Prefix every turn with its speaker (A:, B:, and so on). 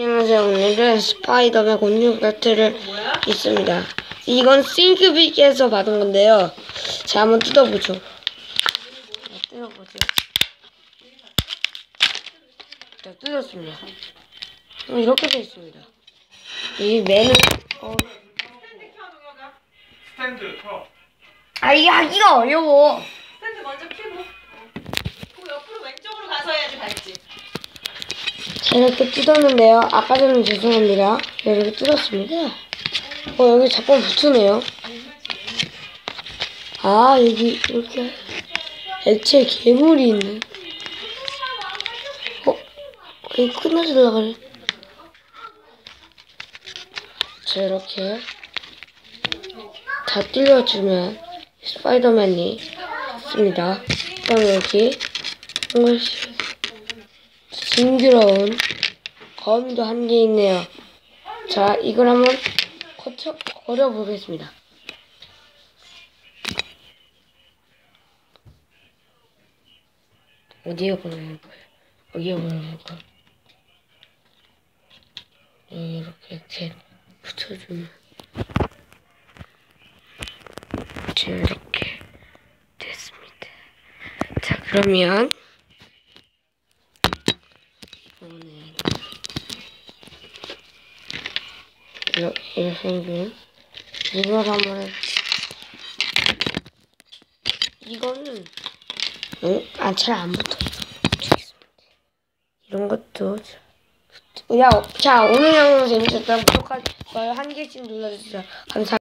A: 안녕하세요. 오늘은 스파이더맨 곤충 배틀을 있습니다. 이건 싱크빅에서 받은 건데요. 자, 한번 뜯어보죠. 자, 뜯어보죠. 자, 뜯었습니다. 어, 이렇게 돼 있습니다. 이 맨은, 어,
B: 스탠드 켜.
A: 아, 이게 하기가 어려워.
C: 스탠드 먼저 켜고 그 옆으로 왼쪽으로 가서 해야지 밟지
A: 자, 이렇게 뜯었는데요. 아까 전에 죄송합니다. 이렇게 뜯었습니다. 어, 여기 자꾸 붙으네요. 아, 여기 이렇게 액체 괴물이 있네. 어, 여기 끊어질라 그래. 자, 이렇게 다 뚫려주면 스파이더맨이 있습니다. 그럼 여기 한 것이 징그러운 거미도 한 개 있네요. 자, 이걸 한번 거쳐, 걸어보겠습니다. 어디에 보내는 거예요? 어디에 보내는 거예요? 여기 이렇게 이렇게 붙여주면 지금 이렇게 됐습니다. 자, 그러면 이거는 이렇게, 이렇게 생긴 이걸 한번 해. 이거는 아, 잘 안 붙어. 이런 것도 야, 자, 오늘 영상 재밌었다면 구독하기, 좋아요 한 개씩 눌러주세요. 감사합니다.